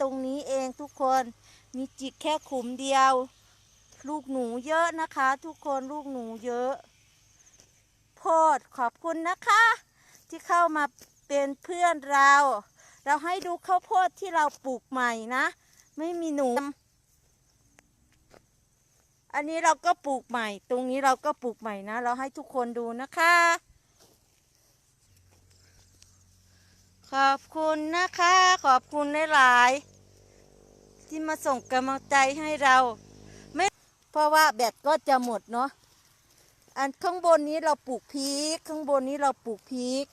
ตรงนี้เองทุกคน มีจิกแค่ขุมเดียว ลูกหนูเยอะนะคะ ทุกคนลูกหนูเยอะ โพดขอบคุณนะคะ ที่เข้ามาเป็นเพื่อนเรา เราให้ดูข้าวโพดที่เราปลูกใหม่นะ ไม่มีหนู อันนี้เราก็ปลูกใหม่ ตรงนี้เราก็ปลูกใหม่นะ เราให้ทุกคนดูนะคะ ขอบคุณนะคะ ขอบคุณหลายๆที่มาส่งกำลังใจให้เรา ไม่เพราะว่าแบตก็จะหมดเนาะอันข้างบนนี้เราปลูกพริก ข้างบนนี้เราปลูกพริก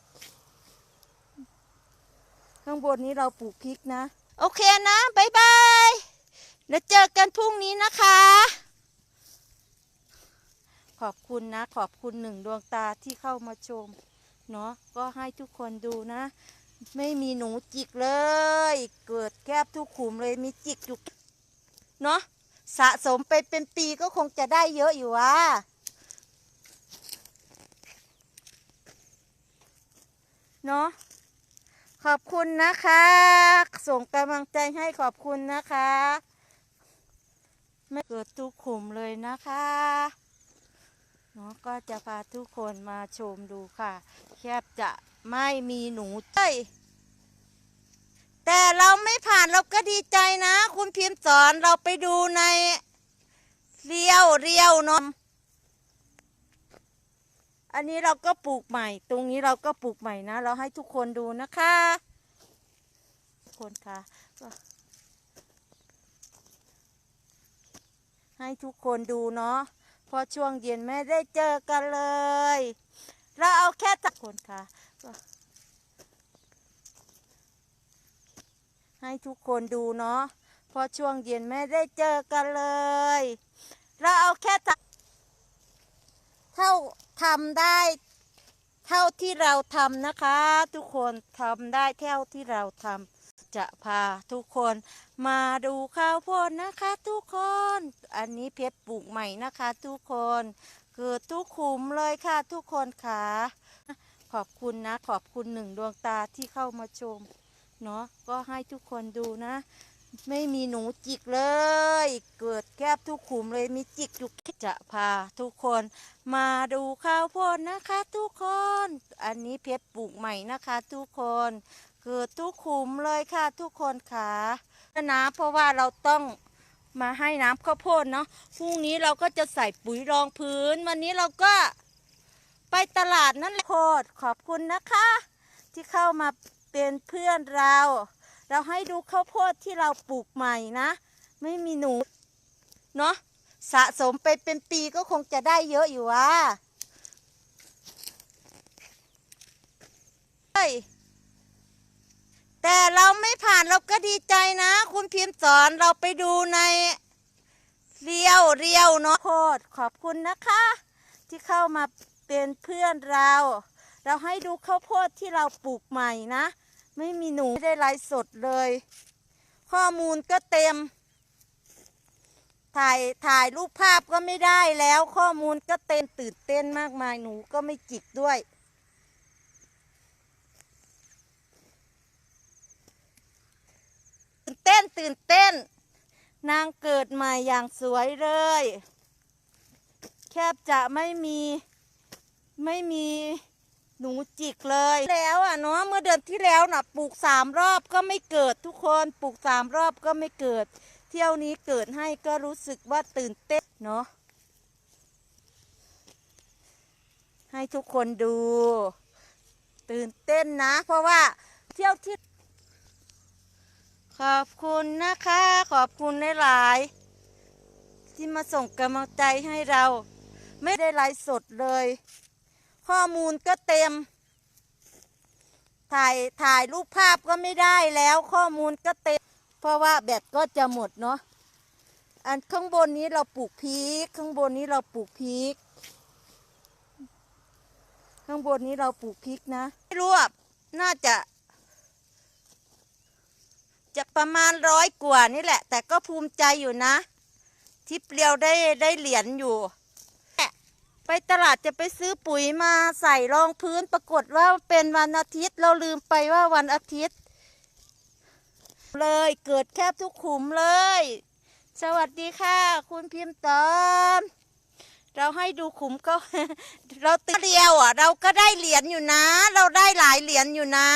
ข้างบนนี้เราปลูกพริกนะ โอเคนะบายบายแล้วเจอกันพรุ่งนี้นะคะ ขอบคุณนะ ขอบคุณหนึ่งดวงตาที่เข้ามาชม เนาะก็ให้ทุกคนดูนะ ไม่มีหนูจิกเลย เกิดแคบทุกขุมเลยมีจิกอยู่เนาะสะสมไปเป็นปีก็คงจะได้เยอะอยู่วะเนาะขอบคุณนะคะ ส่งกำลังใจให้ขอบคุณนะคะ ไม่เกิดทุกขุมเลยนะคะเนาะก็จะพาทุกคนมาชมดูค่ะ แคบจะ ไม่มีหนูเต้ยแต่เราไม่ผ่านเราก็ดีใจนะ คุณพิมพ์สอนเราไปดูในเรียวเรียวเนาะอันนี้เราก็ปลูกใหม่ ตรงนี้เราก็ปลูกใหม่นะ เราให้ทุกคนดูนะคะทุกคนค่ะ ให้ทุกคนดูเนาะพอช่วงเย็นไม่ได้เจอกันเลย เราเอาแค่ตะคนค่ะ ให้ทุกคนดูเนาะเพอช่วงเย็นไม่ได้เจอกันเลย เราเอาแค่เท่าทำได้ เท่าที่เราทำนะคะ ทุกคนทำได้เท่าที่เราทำจะพาทุกคนมาดูข้าวโพดนะคะ ทุกคน อันนี้เพชรปลูกใหม่นะคะ ทุกคนเกิดทุกขุมเลยค่ะ ทุกคนค่ะ ขอบคุณนะ ขอบคุณหนึ่งดวงตาที่เข้ามาชม เนาะก็ให้ทุกคนดูนะ ไม่มีหนูจิกเลย เกิดแคบทุกขุมเลยมีจิกอยู่จะพาทุกคนมาดูข้าวโพดนะคะ ทุกคน อันนี้เพชรปลูกใหม่นะคะ ทุกคนเกิดทุกขุมเลยค่ะทุกคนค่ะนะเพราะว่าเราต้องมาให้น้ำข้าวโพดเนาะพรุ่งนี้เราก็จะใส่ปุ๋ยรองพื้น วันนี้เราก็ ไปตลาดนั่นแหละโคตรขอบคุณนะคะ ที่เข้ามาเป็นเพื่อนเรา เราให้ดูข้าวโพดที่เราปลูกใหม่นะ ไม่มีหนู เนาะสะสมไปเป็นปีก็คงจะได้เยอะอยู่วะเฮ้ยแต่เราไม่ผ่านเราก็ดีใจนะ คุณพิมพ์สอนเราไปดูในเรียวเรียวเนาะโคตรขอบคุณนะคะ ที่เข้ามา เป็นเพื่อนเรา เราให้ดูข้าวโพดที่เราปลูกใหม่นะ ไม่มีหนูไม่ได้ไลฟ์สดเลย ข้อมูลก็เต็ม ถ่ายถ่ายรูปภาพก็ไม่ได้แล้ว ข้อมูลก็เต็มตื่นเต้นมากมายหนูก็ไม่จิกด้วยตื่นเต้นตื่นเต้น นางเกิดใหม่อย่างสวยเลย แคบจะไม่มี ไม่มีหนูจิกเลยแล้วอะเนาะเมื่อเดือนที่แล้วน่ะปลูกสามรอบก็ไม่เกิดทุกคนปลูกสามรอบก็ไม่เกิด เที่ยวนี้เกิดให้ก็รู้สึกว่าตื่นเต้นเนาะให้ทุกคนดู ตื่นเต้นนะ เพราะว่าเที่ยวที่ ขอบคุณนะคะ ขอบคุณหลายๆที่มาส่งกำลังใจให้เรา ไม่ได้ไลฟ์สดเลย ข้อมูลก็เต็ม ถ่ายถ่ายรูปภาพก็ไม่ได้แล้วข้อมูลก็เต็ม เพราะว่าแบตก็จะหมดเนาะอันข้างบนนี้เราปลูกพริก ข้างบนนี้เราปลูกพริก ข้างบนนี้เราปลูกพริกนะไม่รู้อะน่าจะ จะประมาณร้อยกว่านี่แหละ แต่ก็ภูมิใจอยู่นะ ที่เปลียวได้ได้เหรียญอยู่ ไปตลาดจะไปซื้อปุ๋ยมาใส่รองพื้นปรากฏว่าเป็นวันอาทิตย์เราลืมไปว่าวันอาทิตย์ เลยเกิดแคบทุกขุมเลย สวัสดีค่ะ คุณพิมพ์ตอมเราให้ดูขุมก็ เราติดเดียวอะ เราก็ได้เหรียญอยู่นะ เราได้หลายเหรียญอยู่นะ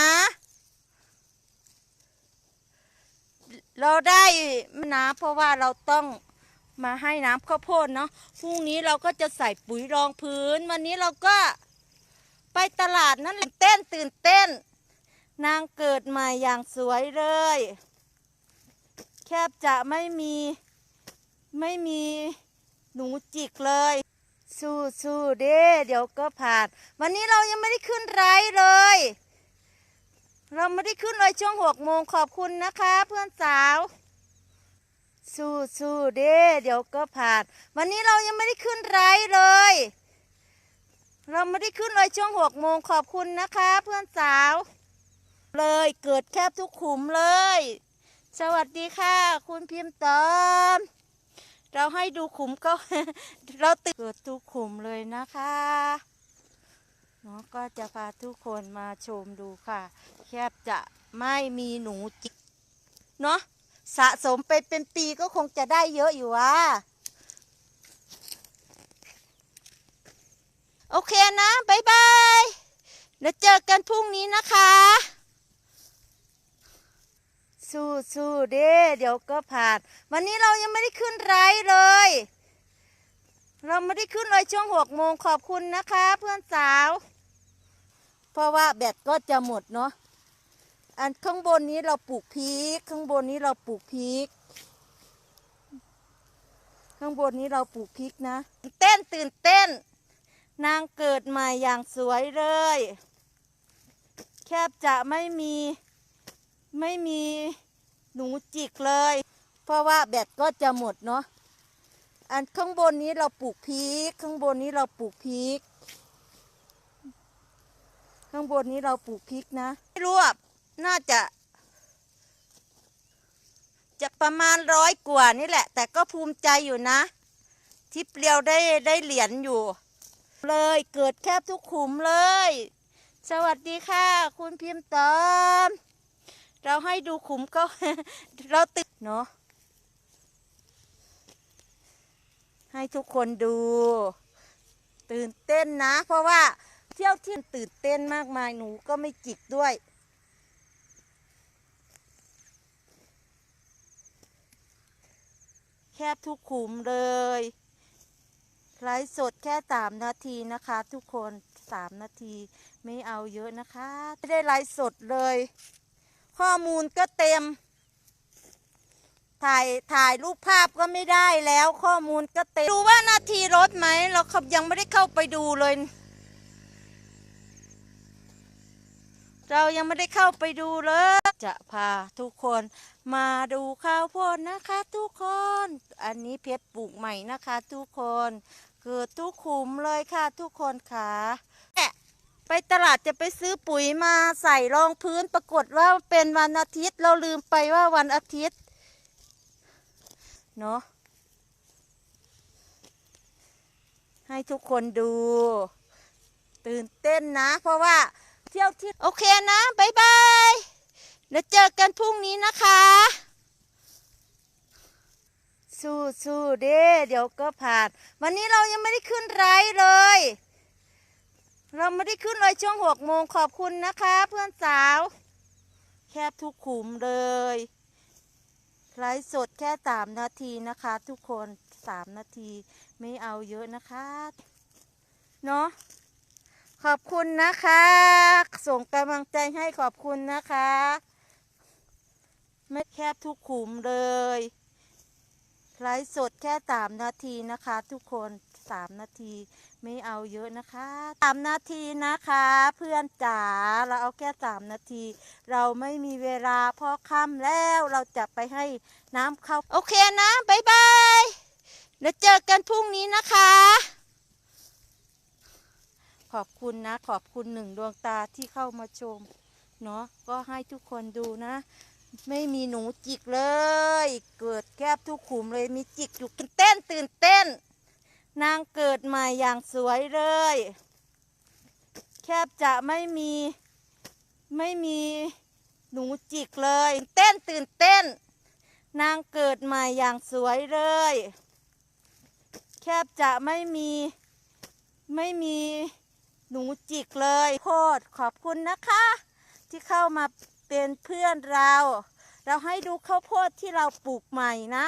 เราได้นะเพราะว่าเราต้อง มาให้น้ำข้าวโพดเนาะพรุ่งนี้เราก็จะใส่ปุ๋ยรองพื้น วันนี้เราก็ไปตลาดนั่นแหละเต้นตื่นเต้น นางเกิดใหม่อย่างสวยเลย แคบจะไม่มีไม่มีหนูจิกเลย สู้สู้เด้เดี๋ยวก็ผ่าน วันนี้เรายังไม่ได้ขึ้นไรเลย เราไม่ได้ขึ้นเลยช่วงหกโมงขอบคุณนะคะ เพื่อนสาว สู้สู้เด้เดี๋ยวก็ผ่าน วันนี้เรายังไม่ได้ขึ้นไรเลย เราไม่ได้ขึ้นเลยช่วงหกโมงขอบคุณนะคะ เพื่อนสาว เลยเกิดแคบทุกขุมเลย สวัสดีค่ะ คุณพิมพ์ตอมเราให้ดูขุมก็ เราติดเกิดทุกขุมเลยนะคะเนาะก็จะพาทุกคนมาชมดูค่ะ แคบจะไม่มีหนูจิกเนาะ สะสมไปเป็นปีก็คงจะได้เยอะอยู่วะโอเคนะบายบายแล้วเจอกันพรุ่งนี้นะคะ สู้สู้เด้เดี๋ยวก็ผ่าน วันนี้เรายังไม่ได้ขึ้นไรเลย เราไม่ได้ขึ้นเลยช่วงหกโมงขอบคุณนะคะ เพื่อนสาว เพราะว่าแบตก็จะหมดเนาะ อันข้างบนนี้เราปลูกพริก ข้างบนนี้เราปลูกพริก ข้างบนนี้เราปลูกพริกนะ เต้นตื่นเต้น นางเกิดใหม่อย่างสวยเลย แคบจะไม่มีไม่มีหนูจิกเลย เพราะว่าแบตก็จะหมดเนาะ อันข้างบนนี้เราปลูกพริก ข้างบนนี้เราปลูกพริก ข้างบนนี้เราปลูกพริกนะไม่รู้อะ น่าจะ จะประมาณร้อยกว่านี่แหละ แต่ก็ภูมิใจอยู่นะ ที่เปลียวได้ได้เหรียญอยู่ เลยเกิดแคบทุกขุมเลย สวัสดีค่ะ คุณพิมพ์ตอม เราให้ดูขุมก็ เราติดเนาะให้ทุกคนดู ตื่นเต้นนะ เพราะว่าเที่ยวที่ตื่นเต้นมากมายหนูก็ไม่จิกด้วย แคบทุกขุมเลยไลฟ์สดแค่สามนาทีนะคะ ทุกคนสามนาทีไม่เอาเยอะนะคะไม่ได้ไลฟ์สดเลย ข้อมูลก็เต็ม ถ่ายถ่ายรูปภาพก็ไม่ได้แล้วข้อมูลก็เต็ม ดูว่านาทีรถไหมเราขับยังไม่ได้เข้าไปดูเลย เรายังไม่ได้เข้าไปดูเลย จะพาทุกคนมาดูข้าวโพดนะคะ ทุกคน อันนี้เพชรปลูกใหม่นะคะ ทุกคนเกิดทุกขุมเลยค่ะ ทุกคนค่ะแอะไปตลาดจะไปซื้อปุ๋ยมาใส่รองพื้นปรากฏว่าเป็นวันอาทิตย์เราลืมไปว่าวันอาทิตย์เนาะให้ทุกคนดู ตื่นเต้นนะ เพราะว่า เที่ยวที่โอเคนะบายบายแล้วเจอกันพรุ่งนี้นะคะ สู้สู้เด้เดี๋ยวก็ผ่าน วันนี้เรายังไม่ได้ขึ้นไรเลย เราไม่ได้ขึ้นเลยช่วงหกโมงขอบคุณนะคะ เพื่อนสาว แคบทุกขุมเลยไลฟ์สดแค่สามนาทีนะคะ ทุกคนสามนาทีไม่เอาเยอะนะคะ เนาะ ขอบคุณนะคะ ส่งกำลังใจให้ขอบคุณนะคะ ไม่แคบทุกขุมเลยไลฟ์สดแค่สามนาทีนะคะ ทุกคนสามนาทีไม่เอาเยอะนะคะสามนาทีนะคะ เพื่อนจ๋าเราเอาแค่สามนาที เราไม่มีเวลาพอค่ำแล้วเราจะไปให้น้ำเข้า โอเคนะบายบายแล้วเจอกันพรุ่งนี้นะคะ ขอบคุณนะ ขอบคุณหนึ่งดวงตาที่เข้ามาชม เนาะก็ให้ทุกคนดูนะ ไม่มีหนูจิกเลย เกิดแคบทุกขุมเลยมีจิกอยู่ตื่นเต้นตื่นเต้น นางเกิดใหม่อย่างสวยเลย แคบจะไม่มีไม่มีหนูจิกเลย เต้นตื่นเต้น นางเกิดใหม่อย่างสวยเลย แคบจะไม่มีไม่มี หนูจิกเลยโคตรขอบคุณนะคะ ที่เข้ามาเป็นเพื่อนเรา เราให้ดูข้าวโพดที่เราปลูกใหม่นะ